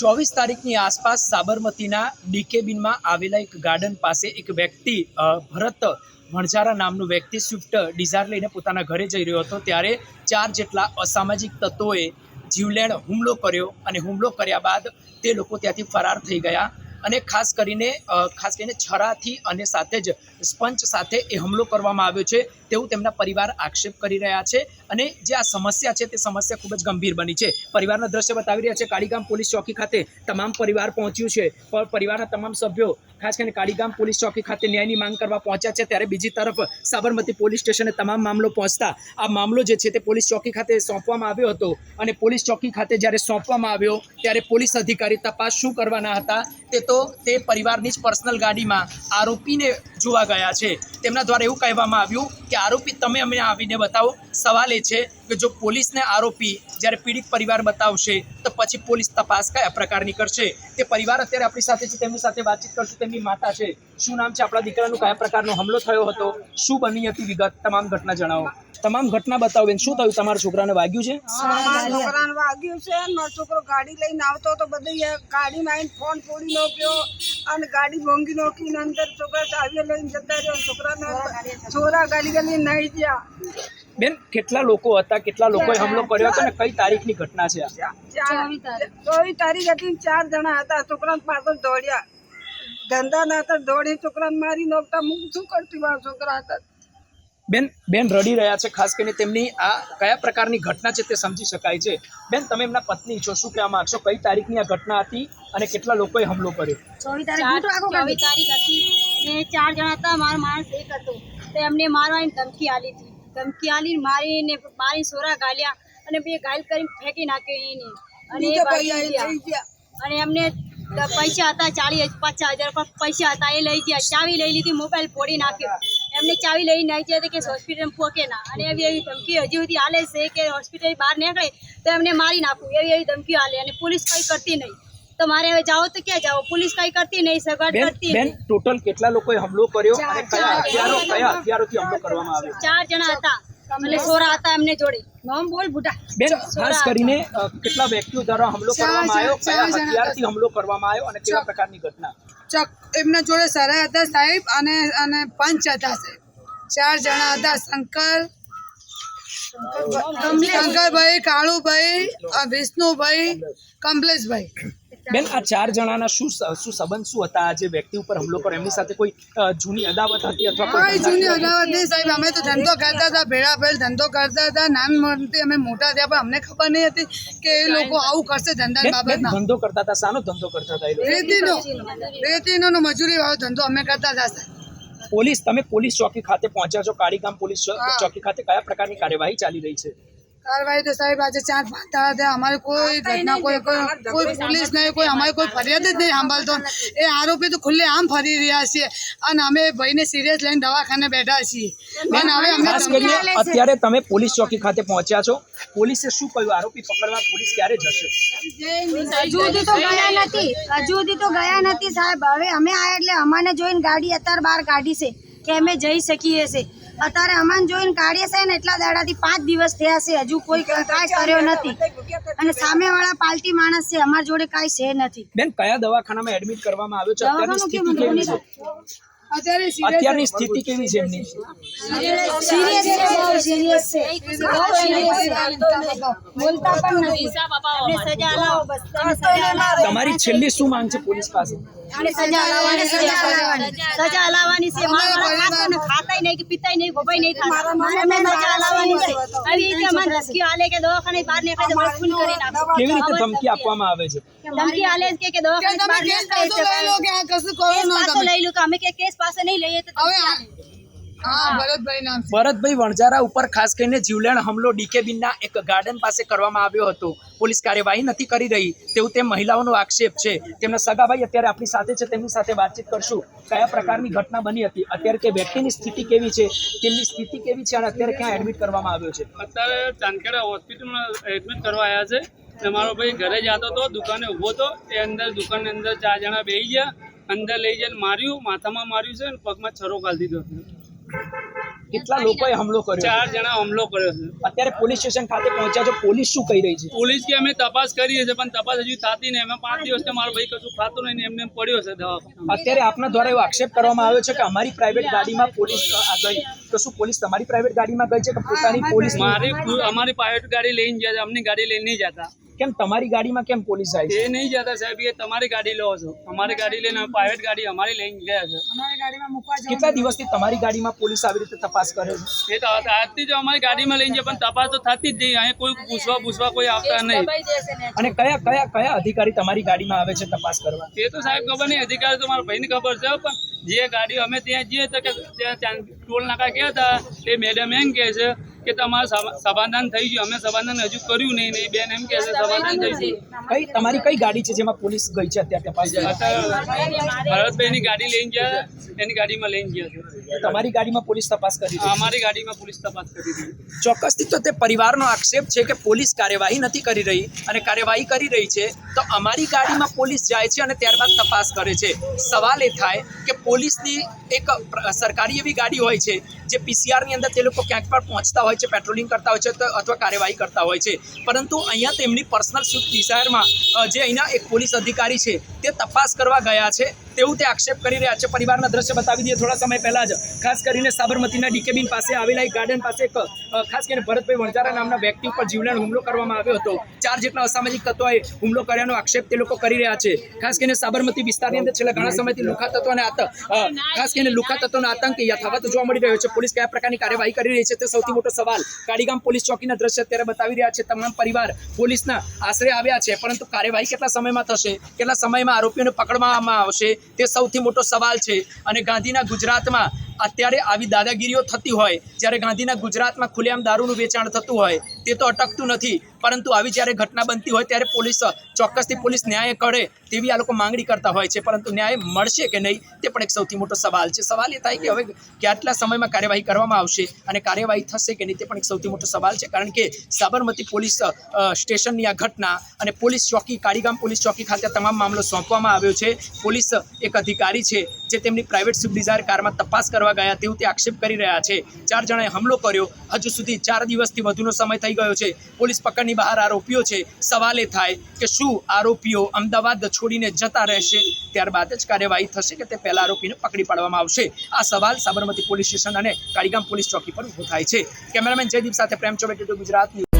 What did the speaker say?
ચોવીસ તારીખની આસપાસ સાબરમતીના ડીકેબીનમાં આવેલા એક ગાર્ડન પાસે એક વ્યક્તિ ભરત વણઝારા નામનું વ્યક્તિ સ્વિફ્ટ ડિઝાયર લઈને પોતાના ઘરે જઈ રહ્યો હતો. ત્યારે ચાર જેટલા અસામાજિક તત્વોએ જીવલેણ હુમલો કર્યો અને હુમલો કર્યા બાદ તે લોકો ત્યાંથી ફરાર થઈ ગયા. અને ખાસ કરીને ખાસ કરીને છરાથી અને સાથે જ સ્પંચ સાથે એ હુમલો કરવામાં આવ્યો છે. તેવું તેમના પરિવાર આક્ષેપ કરી રહ્યા છે અને જે આ સમસ્યા છે તે સમસ્યા ખૂબ જ ગંભીર બની છે. પરિવારના દ્રશ્ય બતાવી રહ્યા છે, કાળીગામ પોલીસ ચોકી ખાતે તમામ પરિવાર પહોંચ્યું છે. પરિવારના તમામ સભ્યો, ખાસ કરીને કાળીગામ પોલીસ ચોકી ખાતે ન્યાયની માંગ કરવા પહોંચ્યા છે. ત્યારે બીજી તરફ સાબરમતી પોલીસ સ્ટેશને તમામ મામલો પહોંચતા આ મામલો જે છે તે પોલીસ ચોકી ખાતે સોંપવામાં આવ્યો હતો. અને પોલીસ ચોકી ખાતે જ્યારે સોંપવામાં આવ્યો, ત્યારે પોલીસ અધિકારી તપાસ શું કરવાના હતા તે તો તે પરિવારની જ પર્સનલ ગાડીમાં આરોપીને જોવા ગયા છે. તેમના દ્વારા એવું કહેવામાં આવ્યું કે, આરોપી, તમે અમને આવીને બતાવો. સવાલ એ છે કે જો પોલીસને આરોપી જ્યારે પીડિત પરિવાર બતાવશે, તો પછી પોલીસ તપાસ કયા પ્રકારની કરશે તે પરિવાર અત્યારે આપણી સાથે છે, તેમની સાથે વાતચીત કરશું, તેમની માતા છે. શું નામ છે આપણા દીકરાનું? કયા પ્રકારનો હમલો થયો હતો? શું બની હતી વિગત? તમામ ઘટના જણાવો. તમામ ઘટના બતાવો બેન. શું થયું? તમારા છોકરાને વાગ્યું છે? છોકરાને વાગ્યું છે. મારો છોકરો ગાડી લઈને આવતો હતો, બધી ગાડીમાં આવીને ફોન ફોડી નાખ્યો અને ગાડી ભોંગી નાખીને અંદર છોકરા ચાવી લઈને જતા રહ્યો. છોકરાને છોરા ગાડી ગાડી નહીં ગયા. બેન કેટલા લોકો હતા કેટલા લોકોએ હમલો કર્યો હતો અને કઈ તારીખની ઘટના છે ચોવીસ તારીખ હતી ને ચાર જણા હતા છોકરાને પાછળ દોડ્યા. ધંધા ના હતા દોડી છોકરાને મારી નોકતા હું શું કરતી મારા છોકરા હતા બેન બેન રડી રહ્યા છે ખાસ કરીને તેમની આ કયા પ્રકારની ઘટના છે તે સમજી શકાય છે. બેન તમે એમના પત્ની છો શું કહેવા માંગશો? કઈ તારીખની આ ઘટના હતી અને કેટલા લોકોએ હુમલો કર્યો? ચાર ચોવીસ તારીખ હતી ચાર જણા હતા મારો માણસ એક હતો. તો એમને મારવાની ધમકી આલી હતી. ધમકી આલી મારીને મારી સોરા ગાલ્યા અને બે ગાયલ કરીને ફેંકી નાખ્યો એને. અને એ ભાગી અને એમને પૈસા હતા ચાલીસ પચાસ હજાર પ- પૈસા હતા એ લઈ ગયા. ચાવી લઈ લીધી મોબાઈલ ફોડી નાખ્યો. એમને ચાવી લઈ નાખી ગયા કે હોસ્પિટલ પોકે ના. અને એવી એવી ધમકી હજી સુધી હાલે છે કે હોસ્પિટલ બહાર નીકળે તો એમને મારી નાખું. એવી એવી ધમકીઓ હાલે અને પોલીસ કંઈ કરતી નહીં. તો મારે હવે જાઓ તો ક્યાં જાઓ? પોલીસ કઈ કરતી નહીં સગવડ કરતી બેન ટોટલ કેટલા લોકોએ હુમલો કર્યો અને કયા હથિયારો કયા હથિયારોથી હુમલો કરવામાં આવ્યો? ચાર જણા હતા. એટલે સોરા હતા એમને જોડે. નામ બોલ બુટા બેન ખાસ કરીને કેટલા વ્યક્તિઓ દ્વારા હુમલો કરવામાં આવ્યો કયા હથિયારથી હુમલો કરવામાં આવ્યો અને કેવા પ્રકારની ઘટના? ચક એમના જોડે સરાય હતા સાહેબ અને અને પંચ હતા સાહેબ. ચાર જણા હતા શંકર શંકરભાઈ કાળુભાઈ વિષ્ણુભાઈ કમલેશભાઈ. બેન આ ચાર જણાના શું શું સંબંધ શું હતા? જે વ્યક્તિ ઉપર હુમલો કર્યો એમની સાથે કોઈ જૂની અદાવત હતી અથવા કોઈ જૂની અદાવત નહીં સાહેબ અમે તો ધંધો કરતા હતા ભેળા ભેળ ધંધો કરતા હતા નાનપણથી અમે મોટા થયા પણ અમને ખબર નહીં હતી કે એ લોકો આવું કરશે ધંધા બાબતમાં. ધંધો કરતા હતા સાનો ધંધો કરતા હતા એ લોકો? રેતીનો રેતીનો મજૂરી વાળો ધંધો અમે કરતા હતા સાહેબ. પોલીસ તમે પોલીસ ચોકી ખાતે પહોંચ્યા છો કાળીગામ પોલીસ ચોકી ખાતે કયા પ્રકારની કાર્યવાહી ચાલી રહી છે? કાર્યવાહી તો સાહેબ આજે ચાર પાંચ થયા. અમારે કોઈ ઘટના કોઈ કોઈ કોઈ પોલીસ નહીં કોઈ અમારી કોઈ ફરિયાદ જ નહીં સાંભળતો. એ આરોપી તો ખુલ્લે આમ ફરી રહ્યા છે અને અમે ભાઈને સિરિયસ લઈને દવાખાને બેઠા છીએ. બેન હવે અમને. અત્યારે તમે પોલીસ ચોકી ખાતે પહોંચ્યા છો. પોલીસે શું કહ્યું? આરોપી પકડવા પોલીસ ક્યારે જશે? હજુ સુધી તો ગયા નથી. હજુ સુધી તો ગયા નથી સાહેબ. હવે અમે આયા એટલે અમાને જોઈને ગાડી અત્યારે બહાર કાઢી છે કે અમે જઈ શકીએ છે અત્યારે અમને જોઈને કાઢીએ છે ને એટલા દાડાથી પાંચ દિવસ થયા છે. હજુ કોઈ કાંઈ કર્યો નથી. અને સામેવાળા પાલટી માણસ છે અમારા જોડે કાંઈ છે નથી. બેન કયા દવાખાનામાં એડમિટ કરવામાં આવ્યો છે? અત્યારની સ્થિતિ કેવી છે? અત્યારની સ્થિતિ કેવી છે એમની? સિરિયસ છે બહુ સિરિયસ છે. બહુ serious છે. બોલતા પણ નથી. તમારી છેલ્લી શું માંગ છે પોલીસ પાસે? અને સજા અલાવવાની સજા અલાવવાની છે. મારા વાળા ખાતો ને ખાતાય નહીં કે પીતાય નહીં ગોભાઈ નહીં ખાતા. એમને સજા અલાવવાની છે. આવી રીતે અમને ધમકીઓ આલે કે દવાખાને બહાર નીકળે તો મને કરી નાખો. કેવી રીતે ધમકી આપવામાં આવે છે? ધમકી આલે છે કે- કે કે દવાખાને બહાર નીકળે પાછો લઈ લો કે આ કશું કરો ન તમે. લઈ લો કે અમે કે કેસ પાસે નહીં લઈએ તો હવે ભરતભાઈ નામ વણઝારા ઉપર ખાસ કરીને જીવલેણ હુમલો ડીકેબીનના એક ગાર્ડન પાસે કરવામાં આવ્યો હતો. પોલીસ કાર્યવાહી નથી કરી રહી, તેવું તે મહિલાઓનો આક્ષેપ છે. તેમના સગાભાઈ અત્યારે આપણી સાથે છે, તેમની સાથે વાતચીત કરશું. કયા પ્રકારની ઘટના બની હતી? અત્યારે તે વ્યક્તિની સ્થિતિ કેવી છે? તેમની સ્થિતિ કેવી છે અને અત્યારે ક્યાં એડમિટ કરવામાં આવ્યો છે? અત્યારે ચાંદખેડા હોસ્પિટલમાં એડમિટ કરવા આવ્યા છે. તમારો મારો ભાઈ ઘરે જતો હતો દુકાને ઊભો હતો એ અંદર દુકાનની અંદર ચાર જણા બેસી ગયા. અંદર લઈ જઈને માર્યું, માથામાં માર્યું છે અને પગમાં છરો કાઢી દીધો છે. કેટલા લોકોએ હુમલો કર્યો ચાર જણા હુમલો કર્યો છે. અત્યારે પોલીસ સ્ટેશન ખાતે પહોંચ્યા છો પોલીસ શું કહી રહી છે? પોલીસ કે અમે તપાસ કરીએ છે પણ તપાસ હજુ થતી નહીં. અમે પાંચ દિવસથી મારો ભાઈ કશું ખાતું નહીં ને એમને પડ્યો છે દવા અત્યારે આપના દ્વારા એવો આક્ષેપ કરવામાં આવ્યો છે કે અમારી પ્રાઇવેટ ગાડીમાં પોલીસ ગઈ. તો શું પોલીસ તમારી પ્રાઇવેટ ગાડીમાં ગઈ છે કે પોતાની પોલીસ મારી અમારી પ્રાઇવેટ ગાડી લઈને ગયા અમને અમની ગાડી લઈને નહીં જતા. કેમ તમારી ગાડીમાં કેમ પોલીસ જાય છે? એ નહીં જતા સાહેબ એ તમારી ગાડી લો છો. અમારી ગાડી લઈને પ્રાઇવેટ ગાડી અમારી લઈને ગયા છે. કેટલા દિવસથી તમારી ગાડીમાં પોલીસ આવી રીતે તપાસ કરે છે? એ તો આજથી જ અમારી ગાડીમાં લઈને જાય પણ તપાસ તો થતી જ નહીં. અહીંયા કોઈ પૂછવા પૂછવા કોઈ આવતા નહીં. અને કયા કયા કયા અધિકારી તમારી ગાડીમાં આવે છે તપાસ કરવા? એ તો સાહેબ ખબર નહીં અધિકારી તો મારા ભાઈને ખબર છે પણ જે ગાડી અમે ત્યાં જઈએ તો કે ત્યાં ત્યાં ટોલ નાકા ગયા હતા તે મેડમ એમ કહે છે કે તમારું સમાધાન થઈ ગયું. અમે સમાધાન હજુ કર્યું નહીં નહીં બેન એમ કે છે થઈ ગયું. કઈ તમારી કઈ ગાડી છે જેમાં પોલીસ ગઈ છે અત્યારે તપાસ ભરતભાઈની ગાડી લઈને ગયા એની ગાડીમાં લઈને ગયા છે. તમારી ગાડીમાં પોલીસ તપાસ કરી અમારી ગાડીમાં પોલીસ તપાસ કરી હતી. ચોક્કસથી તો તે પરિવારનો આક્ષેપ છે કે પોલીસ કાર્યવાહી નથી કરી રહી અને કાર્યવાહી કરી રહી છે તો અમારી ગાડીમાં પોલીસ જાય છે અને ત્યારબાદ તપાસ કરે છે. સવાલ એ થાય કે પોલીસની એક સરકારી એવી ગાડી હોય છે જે પીસીઆરની અંદર તે લોકો ક્યાંક પણ પહોંચતા હોય છે પેટ્રોલિંગ કરતા હોય છે અથવા કાર્યવાહી કરતા હોય છે. પરંતુ અહીંયા તેમની પર્સનલ સ્વિફ્ટ ડિઝાયરમાં જે અહીંના એક પોલીસ અધિકારી છે, તે તપાસ કરવા ગયા છે. તેવું તે આક્ષેપ કરી રહ્યા છે. પરિવારના દ્રશ્ય બતાવી દઈએ. થોડા સમય પહેલા જ ખાસ કરીને સાબરમતીના ડીકેબીન પાસે આવેલા એક ગાર્ડન પાસે એક ખાસ કરીને ભરતભાઈ વણજારા નામના વ્યક્તિ ઉપર જીવલેણ હુમલો કરવામાં આવ્યો હતો. ચાર જેટલા અસામાજિક તત્વોએ હુમલો કર્યાનો આક્ષેપ તે લોકો કરી રહ્યા છે. ખાસ કરીને સાબરમતી વિસ્તારની અંદર છેલ્લા ઘણા સમયથી લુખા તત્વો અને આત- ખાસ કરીને લુખા તત્વોનો આતંક યથાવત જોવા મળી રહ્યો છે. પોલીસ કયા પ્રકારની કાર્યવાહી કરી રહી છે તે સૌથી મોટો સવાલ કાડીગામ પોલીસ ચોકીના દ્રશ્ય અત્યારે બતાવી રહ્યા છે. તમામ પરિવાર પોલીસના આશરે આવ્યા છે, પરંતુ કાર્યવાહી કેટલા સમયમાં થશે? કેટલા સમયમાં આરોપીઓને પકડવામાં આવશે? તે સૌથી મોટો સવાલ છે. અને ગાંધીના ગુજરાતમાં અત્યારે આવી દાદાગીરીઓ થતી હોય, જ્યારે ગાંધીના ગુજરાતમાં ખુલ્લેઆમ દારૂનું વેચાણ થતું હોય, તે તો અટકતું નથી. પરંતુ આવી જ્યારે ઘટના બનતી હોય, ત્યારે પોલીસ, ચોક્કસથી પોલીસ ન્યાય કરે તેવી આ લોકો માંગણી કરતા હોય છે. પરંતુ ન્યાય મળશે કે નહીં, તે પણ એક સૌથી મોટો સવાલ છે. સવાલ એ થાય કે હવે કેટલા સમયમાં કાર્યવાહી કરવામાં આવશે અને કાર્યવાહી થશે કે નહીં, તે પણ એક સૌથી મોટો સવાલ છે. કારણ કે સાબરમતી પોલીસ સ્ટેશનની આ ઘટના અને પોલીસ ચોકી, કાળીગામ પોલીસ ચોકી ખાતે તમામ મામલો સોંપવામાં આવ્યો છે. પોલીસ એક અધિકારી છે જે તેમની પ્રાઇવેટ સ્વિફ્ટ ડિઝાયર કારમાં તપાસ કરવા ગયા તેવું તે આક્ષેપ કરી રહ્યા છે. ચાર જણાએ હમલો કર્યો. હજુ સુધી ચાર દિવસથી વધુનો સમય થઈ ગયો છે. પોલીસ પકડની બહાર આરોપીઓ છે. સવાલ એ થાય કે શું આરોપીઓ અમદાવાદ છોડીને જતા રહેશે? ત્યારબાદ જ કાર્યવાહી થશે કે તે પહેલા આરોપીને પકડી પાડવામાં આવશે? આ સવાલ સાબરમતી પોલીસ સ્ટેશન અને કાળીગામ પોલીસ ચોકી પર ઊભો થાય છે. કેમેરામેન જયદીપ સાથે પ્રેમ ચોબે ગુજરાત ન્યૂઝ.